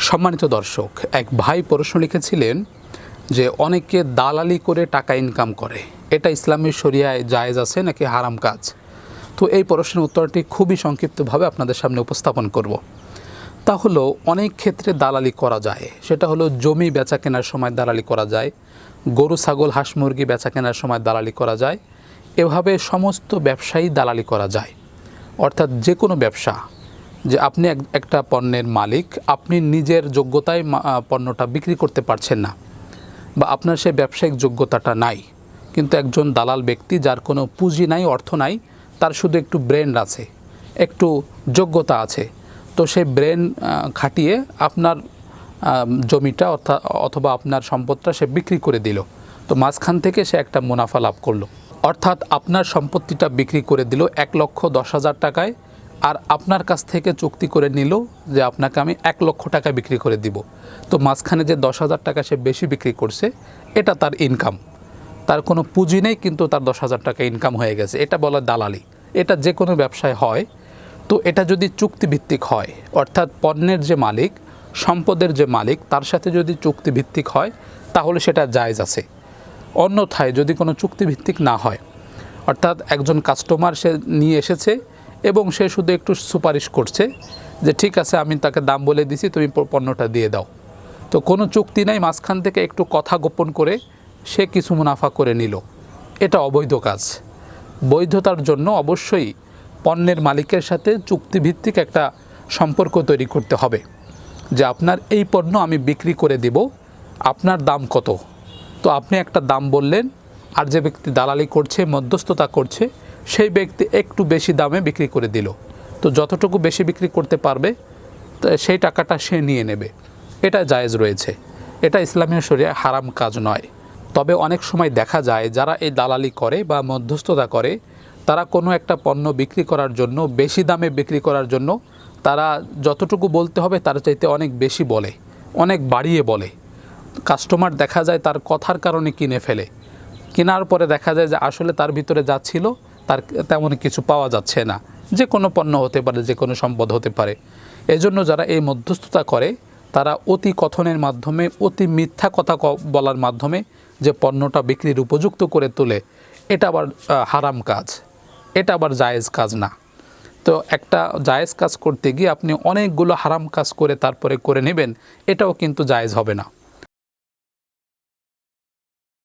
সম্মানিত দর্শক, এক ভাই প্রশ্ন লিখেছিলেন যে, অনেকে দালালি করে টাকা ইনকাম করে। এটা ইসলামী শরিয়ায় জায়েজ আছে নাকি হারাম কাজ? তো এই প্রশ্নের উত্তরটি খুবই সংক্ষিপ্তভাবে আপনাদের সামনে উপস্থাপন করব। তা হলো, অনেক ক্ষেত্রে দালালি করা যায়। সেটা হলো, জমি বেচা কেনার সময় দালালি করা যায়, গরু, ছাগল, হাঁস, মুরগি বেচা কেনার সময় দালালি করা যায়, এভাবে সমস্ত ব্যবসায়ী দালালি করা যায়। অর্থাৎ যে কোনো ব্যবসা যে আপনি এক- একটা পণ্যের মালিক, আপনি নিজের যোগ্যতায় পণ্যটা বিক্রি করতে পারছেন না বা আপনার সেই ব্যবসায়িক যোগ্যতাটা নাই। কিন্তু একজন দালাল ব্যক্তি যার কোনো পুঁজি নাই, অর্থ নাই, তার শুধু একটু ব্রেন আছে, একটু যোগ্যতা আছে, তো সেই ব্রেন খাটিয়ে আপনার জমিটা অর্থাৎ অথবা আপনার সম্পদটা সে বিক্রি করে দিল। তো মাঝখান থেকে সে একটা মুনাফা লাভ করল। অর্থাৎ আপনার সম্পত্তিটা বিক্রি করে দিল এক লক্ষ দশ হাজার টাকায় আর আপনার কাছ থেকে চুক্তি করে নিল যে আপনাকে আমি এক লক্ষ টাকা বিক্রি করে দিব। তো মাঝখানে যে দশ হাজার টাকা সে বেশি বিক্রি করছে, এটা তার ইনকাম তার কোনো পুঁজি নেই, কিন্তু তার দশ হাজার টাকা ইনকাম হয়ে গেছে। এটা বলা দালালি। এটা যে কোনো ব্যবসায় হয়। তো এটা যদি চুক্তিভিত্তিক হয়, অর্থাৎ পণ্যের যে মালিক, সম্পদের যে মালিক, তার সাথে যদি চুক্তিভিত্তিক হয়, তাহলে সেটা জায়জ আছে। অন্যথায় যদি কোনো চুক্তিভিত্তিক না হয়, অর্থাৎ একজন কাস্টমার সে নিয়ে এসেছে এবং সে শুধু একটু সুপারিশ করছে যে ঠিক আছে, আমি তাকে দাম বলে দিছি, তুমি পণ্যটা দিয়ে দাও। তো কোনো চুক্তি নাই, মাঝখান থেকে একটু কথা গোপন করে সে কিছু মুনাফা করে নিল। এটা অবৈধ কাজ। বৈধতার জন্য অবশ্যই পণ্যের মালিকের সাথে চুক্তিভিত্তিক একটা সম্পর্ক তৈরি করতে হবে। যে আপনার এই পণ্য আমি বিক্রি করে দেব, আপনার দাম কত? তো আপনি একটা দাম বললেন, আর যে ব্যক্তি দালালি করছে, মধ্যস্থতা করছে সেই ব্যক্তি একটু বেশি দামে বিক্রি করে দিল। তো যতটুকু বেশি বিক্রি করতে পারবে, তো সেই টাকাটা সে নিয়ে নেবে। এটা জায়েজ রয়েছে। এটা ইসলামীয় শরীরে হারাম কাজ নয়। তবে অনেক সময় দেখা যায়, যারা এই দালালি করে বা মধ্যস্থতা করে, তারা কোনো একটা পণ্য বিক্রি করার জন্য, বেশি দামে বিক্রি করার জন্য, তারা যতটুকু বলতে হবে, তার চাইতে অনেক বেশি বলে, অনেক বাড়িয়ে বলে। কাস্টমার দেখা যায় তার কথার কারণে কিনে ফেলে। কেনার পরে দেখা যায় যে আসলে তার ভিতরে যা ছিল তার তেমন কিছু পাওয়া যাচ্ছে না। যে কোনো পণ্য হতে পারে, যে কোনো সম্পদ হতে পারে। এজন্য যারা এই মধ্যস্থতা করে, তারা অতি কথনের মাধ্যমে, অতি মিথ্যা কথা বলার মাধ্যমে যে পণ্যটা বিক্রির উপযুক্ত করে তোলে, এটা আবার হারাম কাজ। এটা আবার জায়েজ কাজ না। তো একটা জায়েজ কাজ করতে গিয়ে আপনি অনেকগুলো হারাম কাজ করে তারপরে করে নেবেন, এটাও কিন্তু জায়েজ হবে না।